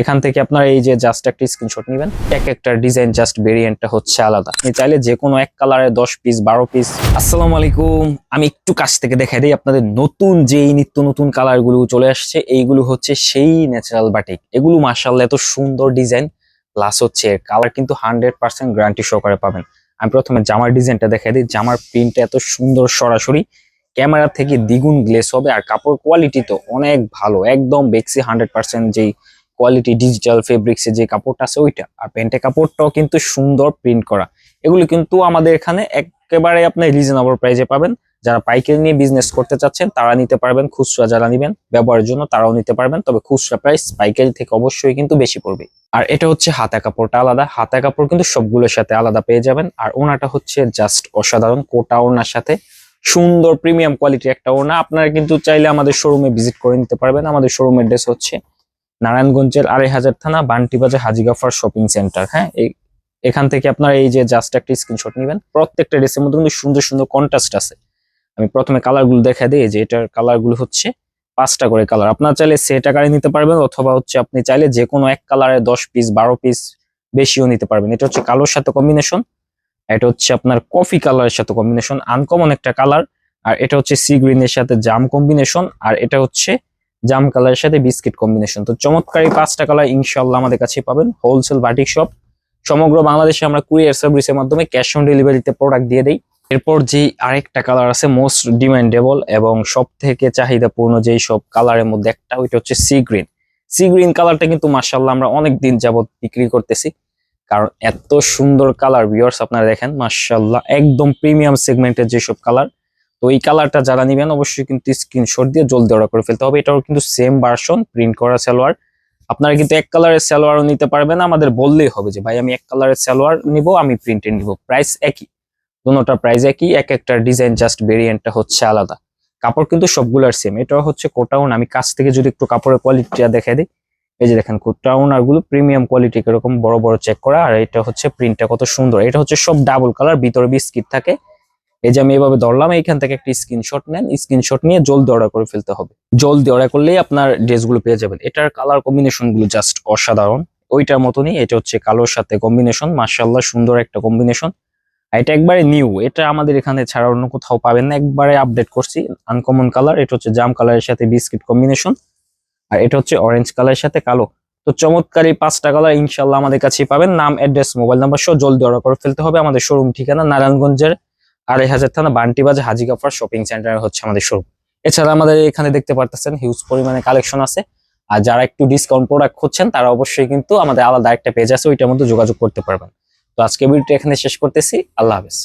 এখান থেকে আপনার এই যে জাস্ট একটা স্ক্রিনশট নেবেন। এক একটা ডিজাইন জাস্ট ভেরিয়েন্টটা হচ্ছে আলাদা। আপনি চাইলে যে কোনো এক কালারে দশ পিস বারো পিস আসসালামু আলাইকুম। আমি একটু কাছ থেকে দেখাই দিই আপনাদের নতুন যে এই নিত্য নতুন কালারগুলো চলে আসছে, এইগুলো হচ্ছে সেই ন্যাচারাল বাটিক এগুলো মার্শাল্লাহ এত সুন্দর ডিজাইন প্লাস হচ্ছে কালার কিন্তু হান্ড্রেড পার্সেন্ট গ্যারান্টি সহকারে পাবেন। আমি প্রথমে জামার ডিজাইনটা দেখাই দিই। জামার প্রিন্টটা এত সুন্দর সরাসরি। ক্যামেরা থেকে দ্বিগুণ গ্লেস হবে। আর কাপড় কোয়ালিটি তো অনেক ভালো। একদম বেক্সি হান্ড্রেড পার্সেন্ট যেই কোয়ালিটি ডিজিটাল ফেব্রিক্সের যে কাপড়টা আছে ওইটা। আর প্যান্টের কাপড়টাও কিন্তু সুন্দর প্রিন্ট করা। এগুলো কিন্তু আমাদের এখানে একেবারে আপনি রিজনেবল প্রাইসে পাবেন। যারা পাইকারি নিয়ে বিজনেস করতে চাচ্ছেন, তারা নিতে পারবেন, খুচরা যারা নিবেন, ব্যবহারের জন্য তারাও নিতে পারবেন। তবে খুচরা প্রাইস পাইকারি থেকে অবশ্যই কিন্তু বেশি পড়বে। আর এটা হচ্ছে হাতা কাপড়টা আলাদা। হাতা কাপড় কিন্তু সবগুলোর সাথে আলাদা পেয়ে যাবেন। আর ওনাটা হচ্ছে জাস্ট অসাধারণ কোটা ওনার সাথে। সুন্দর প্রিমিয়াম কোয়ালিটির একটা ওনা আপনারা কিন্তু চাইলে আমাদের শোরুমে ভিজিট করে নিতে পারবেন। আমাদের শোরুমের ড্রেস হচ্ছে নারায়ণগঞ্জের আড়াই হাজার থানা বান্টি বাজার হাজিগাফার শপিং সেন্টার। হ্যাঁ এখান থেকে আপনারা এই যে জাস্ট একটা স্ক্রিনশট নেবেন। প্রত্যেকটা ড্রেসের মধ্যে কিন্তু সুন্দর সুন্দর কন্ট্রাস্ট আছে। আমি প্রথমে কালারগুলো দেখা দিই যে এটার কালারগুলো হচ্ছে পাঁচটা করে কালার আপনার চাইলে সেট আকারে নিতে পারবেন অথবা হচ্ছে আপনি চাইলে যে কোনো এক কালারে দশ পিস বারো পিস বেশিও নিতে পারবেন। এটা হচ্ছে কালোর সাথে কম্বিনেশন এটা হচ্ছে আপনার কফি কালারের সাথে কম্বিনেশন আনকমন একটা কালার আর এটা হচ্ছে সি গ্রিনের সাথে জাম কম্বিনেশন আর এটা হচ্ছে জাম কালারের সাথে বিস্কিট কম্বিনেশন তো চমৎকার পাঁচটা কালার ইনশাল্লাহ আমাদের কাছে পাবেন হোলসেল বাটিক শপ সমগ্র বাংলাদেশে আমরা কুরিয়ার সার্ভিসের মাধ্যমে ক্যাশ অন ডেলিভারিতে প্রোডাক্ট দিয়ে দেই। এরপর যে আরেকটা কালার আছে মোস্ট ডিমান্ডেবল এবং সব থেকে চাহিদাপূর্ণ যেই সব কালারের মধ্যে একটা ওইটা হচ্ছে সি গ্রিন সি গ্রিন কালারটা কিন্তু মার্শাল্লাহ আমরা অনেক দিন যাবত বিক্রি করতেছি। কারণ এত সুন্দর কালার ভিউয়ার্স আপনারা দেখেন মার্শাল্লাহ একদম প্রিমিয়াম সেগমেন্টের যেসব কালার তো এই কালারটা যারা নিবেন অবশ্যই কিন্তু স্ক্রিনশট দিয়ে জলদি অর্ডার করে ফেলতে হবে। এটাও কিন্তু সেম ভার্সন প্রিন্ট করা সালোয়ার। আপনারা কিন্তু এক কালারের সালোয়ারও নিতে পারবেন। আমাদের বললেই হবে যে, ভাই, আমি এক কালারের সালোয়ার নিব, আমি প্রিন্টেড নিব। প্রাইস একই দুটোটা প্রাইস একই, এক একটা ডিজাইন জাস্ট ভেরিয়েন্টটা হচ্ছে আলাদা। কাপড় কিন্তু সবগুলোর সেম এটাও হচ্ছে কোটাউন আমি কাছ থেকে যদি একটু কাপড়ের কোয়ালিটিটা দেখাই দিই, এই যে দেখেন কোটাউনগুলো প্রিমিয়াম কোয়ালিটি এরকম বড় বড় চেক করা, আর এটা হচ্ছে প্রিন্টটা কত সুন্দর। এটা হচ্ছে সব ডাবল কালার ভিতরে বিস্কিট থাকে। এই যে আমি এভাবে ধরলাম, এইখান থেকে একটা স্ক্রিনশট নেন স্ক্রিনশট নিয়ে জলদি অর্ডার করে ফেলতে হবে। জলদি অর্ডার করলেই আপনার ড্রেসগুলো পেয়ে যাবেন। এটার কালার কম্বিনেশনগুলো জাস্ট অসাধারণ। ওইটার মতনই, এটা হচ্ছে কালোর সাথে কম্বিনেশন মার্শাল্লাহ সুন্দর একটা কম্বিনেশন এটা একবারে নিউ এটা আমাদের এখানে ছাড়া অন্য কোথাও পাবেন না। একবারে আপডেট করছি আনকমন কালার এটা হচ্ছে জাম কালারের সাথে বিস্কিট কম্বিনেশন আর এটা হচ্ছে অরেঞ্জ কালারের সাথে কালো। তো চমৎকার পাঁচটা কালার ইনশাল্লাহ আমাদের কাছেই পাবেন। নাম অ্যাড্রেস মোবাইল নাম্বার সহ জলদি অর্ডার করে ফেলতে হবে। আমাদের শোরুম ঠিকানা নারায়ণগঞ্জের আড়াই হাজার থানা বান্টি হাজিগাফার হাজি গাফার শপিং সেন্টার হচ্ছে আমাদের শোরুম এছাড়া আমাদের এখানে দেখতে পারতেছেন হিউজ পরিমাণে কালেকশন আছে। আর যারা একটু ডিসকাউন্ট প্রোডাক্ট খুঁজছেন, তারা অবশ্যই কিন্তু আমাদের আলাদা একটা পেজ আছে, ওইটার মধ্যে যোগাযোগ করতে পারবেন। তো আজকে ভিডিওটা এখানে শেষ করতেছি, আল্লাহ হাফেজ।